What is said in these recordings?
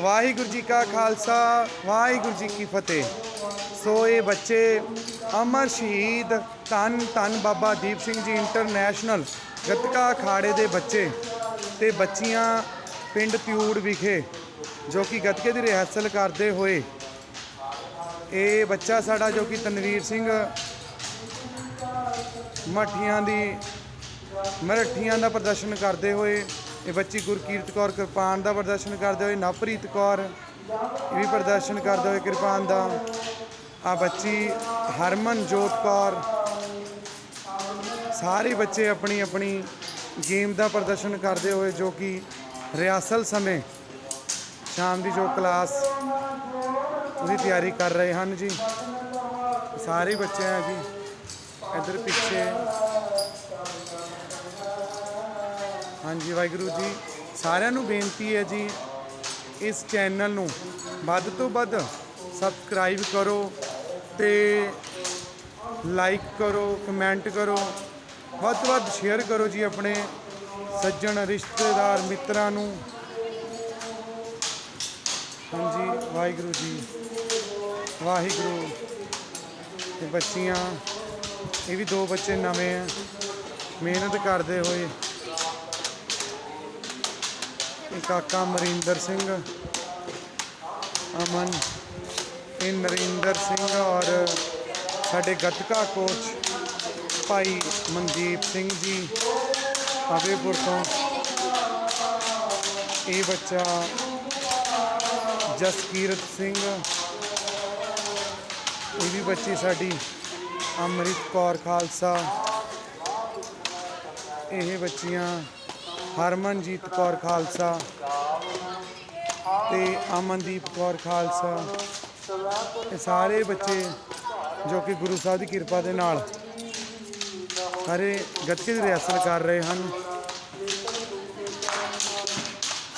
ਵਾਹਿਗੁਰੂ ਜੀ ਕਾ ਖਾਲਸਾ, ਵਾਹਿਗੁਰੂ ਜੀ ਕੀ ਫਤਿਹ। ਸੋ ਇਹ ਬੱਚੇ, ਅਮਰ ਸ਼ਹੀਦ, ਧੰਨ ਧੰਨ ਬਾਬਾ ਦੀਪ ਸਿੰਘ ਜੀ ਇੰਟਰਨੈਸ਼ਨਲ, ਗੱਤਕਾ ਅਖਾੜੇ ਦੇ ਬੱਚੇ ਤੇ ਬੱਚੀਆਂ ਪਿੰਡ ਤਿਊੜ ਵਿਖੇ, ਜੋ ਕਿ ਗੱਤਕੇ ਦੀ ਰਿਹਰਸਲ ਕਰਦੇ ਹੋਏ। ਇਹ ਬੱਚਾ ਸਾਡਾ ਜੋ ਕਿ ਤਨਵੀਰ ਸਿੰਘ ਮੱਠੀਆਂ ਦੀ, ਮਰਠੀਆਂ ਦਾ ਪ੍ਰਦਰਸ਼ਨ ਕਰਦੇ ਹੋਏ ਇਹ ਬੱਚੀ ਗੁਰਕੀਰਤ ਕੌਰ ਕਿਰਪਾਨ ਦਾ ਪ੍ਰਦਰਸ਼ਨ ਕਰਦੇ ਹੋਏ, ਨਵਪ੍ਰੀਤ ਕੌਰ ਇਹ ਵੀ ਪ੍ਰਦਰਸ਼ਨ ਕਰਦੇ ਹੋਏ ਕਿਰਪਾਨ ਦਾ। ਆ ਬੱਚੀ ਹਰਮਨ ਜੋਤ ਕੌਰ, ਸਾਰੇ ਬੱਚੇ ਆਪਣੀ ਆਪਣੀ ਗੇਮ ਦਾ ਪ੍ਰਦਰਸ਼ਨ ਕਰਦੇ ਹੋਏ ਜੋ ਕਿ ਰਿਆਸਲ ਸਮੇਂ ਸ਼ਾਮ ਦੀ ਜੋ ਕਲਾਸ ਉਹਦੀ ਤਿਆਰੀ ਕਰ ਰਹੇ ਹਨ ਜੀ। ਸਾਰੇ ਬੱਚੇ ਆ ਜੀ, ਇੱਧਰ ਪਿੱਛੇ ਹਾਂਜੀ, ਵਾਹਿਗੁਰੂ ਜੀ। ਸਾਰਿਆਂ ਨੂੰ ਬੇਨਤੀ ਹੈ ਜੀ, ਇਸ ਚੈਨਲ ਨੂੰ ਵੱਧ ਤੋਂ ਵੱਧ ਸਬਸਕ੍ਰਾਈਬ ਕਰੋ ਤੇ ਲਾਈਕ ਕਰੋ ਕਮੈਂਟ ਕਰੋ, ਵੱਧ ਤੋਂ ਵੱਧ ਸ਼ੇਅਰ ਕਰੋ ਜੀ ਆਪਣੇ ਸੱਜਣ ਰਿਸ਼ਤੇਦਾਰ ਮਿੱਤਰਾਂ ਨੂੰ। ਹਾਂਜੀ, ਵਾਹਿਗੁਰੂ ਜੀ। ਵਾਹਿਗੁਰੂ। ਤੇ ਬੱਚੀਆਂ, ਇਹ ਵੀ ਦੋ ਬੱਚੇ ਨਵੇਂ ਆ। ਮਿਹਨਤ ਕਰਦੇ ਹੋਏ। ਇਹ ਕਾਕਾ ਅਮਰਿੰਦਰ ਸਿੰਘ, ਅਮਨ, ਇਹ ਨਰਿੰਦਰ ਸਿੰਘ ਔਰ ਸਾਡੇ ਗੱਤਕਾ ਕੋਚ ਭਾਈ ਮਨਦੀਪ ਸਿੰਘ ਜੀ ਅਬੇਪੁਰ ਤੋਂ। ਇਹ ਬੱਚਾ ਜਸਕੀਰਤ ਸਿੰਘ, ਇਹ ਵੀ ਬੱਚੀ ਸਾਡੀ ਅੰਮ੍ਰਿਤ ਕੌਰ ਖਾਲਸਾ। ਇਹ ਬੱਚੀਆਂ ਹਰਮਨਜੀਤ ਕੌਰ ਖਾਲਸਾ ਤੇ ਅਮਨਦੀਪ ਕੌਰ ਖਾਲਸਾ। ਇਹ ਸਾਰੇ ਬੱਚੇ ਜੋ ਕਿ ਗੁਰੂ ਸਾਹਿਬ ਦੀ ਕਿਰਪਾ ਦੇ ਨਾਲ ਸਾਰੇ ਗੱਤਕੇ ਦੀ ਰਿਹਰਸਲ ਕਰ ਰਹੇ ਹਨ।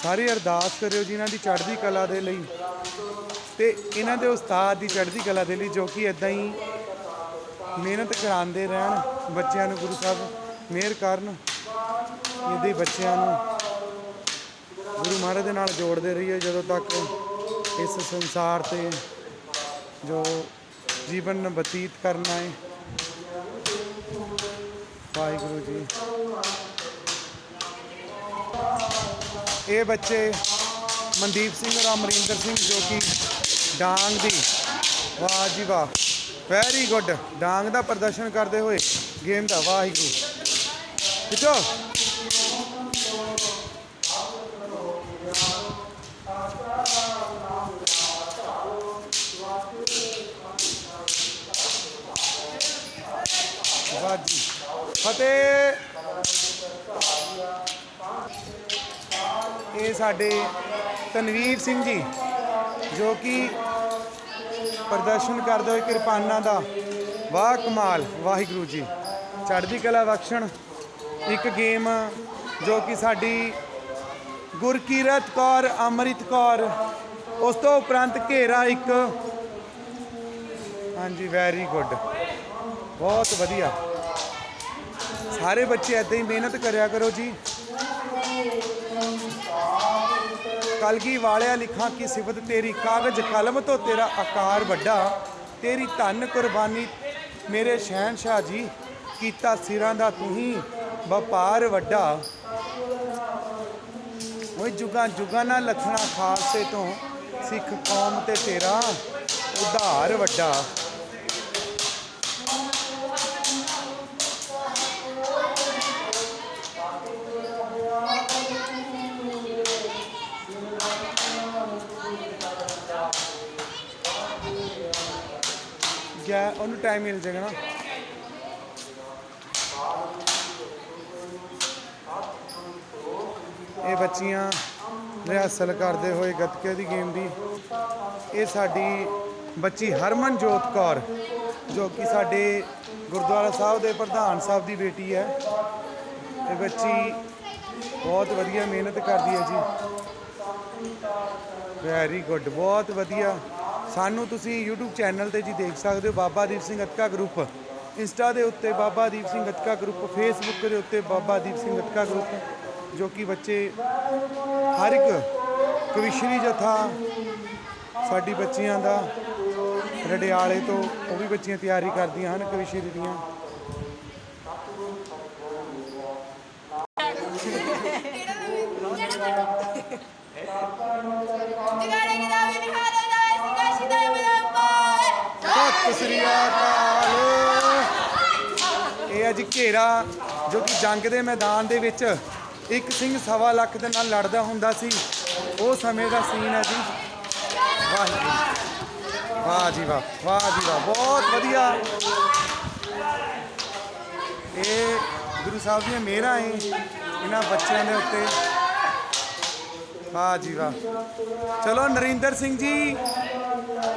ਸਾਰੇ ਅਰਦਾਸ ਕਰਿਓ ਜੀ ਇਹਨਾਂ ਦੀ ਚੜ੍ਹਦੀ ਕਲਾ ਦੇ ਲਈ ਤੇ ਇਹਨਾਂ ਦੇ ਉਸਤਾਦ ਦੀ ਚੜ੍ਹਦੀ ਕਲਾ ਦੇ ਲਈ ਜੋ ਕਿ ਇਦਾਂ ਹੀ ਮਿਹਨਤ ਕਰਾਉਂਦੇ ਰਹਿਣ, ਬੱਚਿਆਂ ਨੂੰ ਗੁਰੂ ਸਾਹਿਬ ਮਿਹਰ ਕਰਨ। ਇਹਦੇ ਬੱਚਿਆਂ ਨੂੰ ਗੁਰੂ ਮਹਾਰਾਜ ਦੇ ਨਾਲ ਜੋੜਦੇ ਰਹੀਏ ਜਦੋਂ ਤੱਕ ਇਸ ਸੰਸਾਰ ਤੇ ਜੋ ਜੀਵਨ ਬਤੀਤ ਕਰਨਾ ਹੈ। ਵਾਹਿਗੁਰੂ ਜੀ। ਇਹ ਬੱਚੇ ਮਨਦੀਪ ਸਿੰਘ ਔਰ ਅਮਰਿੰਦਰ ਸਿੰਘ ਜੋ ਕਿ ਡਾਂਗ ਦੀ ਵਾਹ ਜੀ ਵਾਹ ਵੈਰੀ ਗੁੱਡ ਡਾਂਗ ਦਾ ਪ੍ਰਦਰਸ਼ਨ ਕਰਦੇ ਹੋਏ ਗੇਮ ਦਾ, ਵਾਹਿਗੁਰੂ। ਕਿਚੋ ਵਾਹ ਜੀ ਫਤਿਹ। ਇਹ ਸਾਡੇ ਤਨਵੀਰ ਸਿੰਘ ਜੀ, ਜੋ ਕਿ ਪ੍ਰਦਰਸ਼ਨ ਕਰਦੇ ਹੋਏ ਕਿਰਪਾਨਾਂ ਦਾ ਵਾਹ ਕਮਾਲ, ਵਾਹਿਗੁਰੂ ਜੀ। ਚੜ੍ਹਦੀ ਕਲਾ ਬਖਸ਼ਣ ਇੱਕ ਗੇਮ ਜੋ ਕਿ ਸਾਡੀ ਗੁਰਕੀਰਤ ਕੌਰ, ਅੰਮ੍ਰਿਤ ਕੌਰ, ਉਸ ਤੋਂ ਉਪਰੰਤ ਘੇਰਾ ਇੱਕ। ਹਾਂਜੀ ਵੈਰੀ ਗੁੱਡ ਬਹੁਤ ਵਧੀਆ। ਸਾਰੇ ਬੱਚੇ ਐਦਾਂ ਹੀ ਮਿਹਨਤ ਕਰਿਆ ਕਰੋ ਜੀ। ਕਲਗੀ ਵਾਲਿਆ ਲਿਖਾਂ ਕੀ ਸਿਫਤ ਤੇਰੀ, ਕਾਗਜ਼ ਕਲਮ ਤੋਂ ਤੇਰਾ ਆਕਾਰ ਵੱਡਾ। ਤੇਰੀ ਧੰਨ ਕੁਰਬਾਨੀ ਮੇਰੇ ਸ਼ਹਿਨशाह ਜੀ, ਕੀਤਾ ਸਿਰਾਂ ਦਾ ਤੂੰ ਹੀ ਵਪਾਰ ਵੱਡਾ। ਓਏ ਜੁਗਾਂ ਜੁਗਾਂ ਨਾਲ ਲਖਣਾ ਖਾਲਸੇ ਤੋਂ ਸਿੱਖ ਕੌਮ ਤੇ ਤੇਰਾ ਉਧਾਰ ਵੱਡਾ। ਗਿਆ ਉਹਨੂੰ ਟਾਈਮ ਮਿਲ ਜਾਏਗਾ ਨਾ। ਇਹ ਬੱਚੀਆਂ ਰਿਹਰਸਲ ਕਰਦੇ ਹੋਏ ਗੱਤਕੇ ਦੀ ਗੇਮ ਦੀ। ਇਹ ਸਾਡੀ ਬੱਚੀ ਹਰਮਨਜੋਤ ਕੌਰ, ਜੋ ਕਿ ਸਾਡੇ ਗੁਰਦੁਆਰਾ ਸਾਹਿਬ ਦੇ ਪ੍ਰਧਾਨ ਸਾਹਿਬ ਦੀ ਬੇਟੀ ਹੈ। ਇਹ ਬੱਚੀ ਬਹੁਤ ਵਧੀਆ ਮਿਹਨਤ ਕਰਦੀ ਹੈ ਜੀ। ਵੈਰੀ ਗੁੱਡ ਬਹੁਤ ਵਧੀਆ। ਸਾਨੂੰ ਤੁਸੀਂ YouTube ਚੈਨਲ ਤੇ ਜੀ ਦੇਖ ਸਕਦੇ ਹੋ ਬਾਬਾ ਦੀਪ ਸਿੰਘ ਅਤਕਾ ਗਰੁੱਪ ਇੰਸਟਾ ਦੇ ਉੱਤੇ ਬਾਬਾ ਦੀਪ ਸਿੰਘ ਅਤਕਾ ਗਰੁੱਪ ਫੇਸਬੁੱਕ ਦੇ ਉੱਤੇ ਬਾਬਾ ਦੀਪ ਸਿੰਘ ਅਤਕਾ ਗਰੁੱਪ ਜੋ ਕਿ ਬੱਚੇ ਹਰ ਇੱਕ ਕਵਿਸ਼ਰੀ ਜਥਾ ਸਾਡੀ ਬੱਚੀਆਂ ਦਾ ਰਡਿਆਲੇ ਤੋਂ ਉਹ ਵੀ ਬੱਚੀਆਂ ਤਿਆਰੀ ਕਰਦੀਆਂ ਹਨ ਕਵਿਸ਼ਰੀ ਦੀਆਂ। ਜਗਾੜੇ ਸਤਿ ਸ੍ਰੀ ਅਕਾਲ। ਇਹ ਅੱਜ ਘੇਰਾ, ਜੋ ਕਿ ਜੰਗ ਦੇ ਮੈਦਾਨ ਦੇ ਵਿੱਚ ਇੱਕ ਸਿੰਘ ਸਵਾ ਲੱਖ ਦੇ ਨਾਲ ਲੜਦਾ ਹੁੰਦਾ ਸੀ। ਉਹ ਸਮੇਂ ਦਾ ਸੀਨ ਹੈ ਜੀ। ਵਾਹ ਜੀ। ਵਾਹ ਜੀ ਵਾਹ ਵਾਹ ਜੀ ਵਾਹ। ਬਹੁਤ ਵਧੀਆ। ਇਹ ਗੁਰੂ ਸਾਹਿਬ ਦੀਆਂ ਮਿਹਰਾਂ ਏ ਇਹਨਾਂ ਬੱਚਿਆਂ ਦੇ ਉੱਤੇ। ਵਾਹ ਜੀ ਵਾਹ। ਚਲੋ ਨਰਿੰਦਰ ਸਿੰਘ ਜੀ।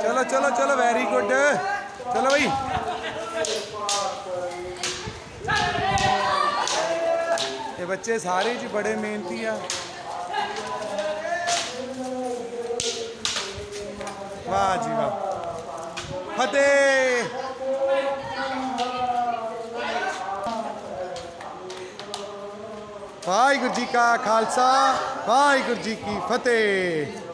ਚਲੋ ਚਲੋ ਚਲੋ ਵੈਰੀ ਗੁੱਡ ਚਲੋ ਬਈ ਇਹ ਬੱਚੇ ਸਾਰੇ ਜੀ ਬੜੇ ਮਿਹਨਤੀ ਆ ਵਾਹ ਜੀ ਵਾਹ ਫਤਿਹ ਵਾਹਿਗੁਰੂ ਜੀ ਕਾ ਖਾਲਸਾ ਵਾਹਿਗੁਰੂ ਜੀ ਕੀ ਫਤਿਹ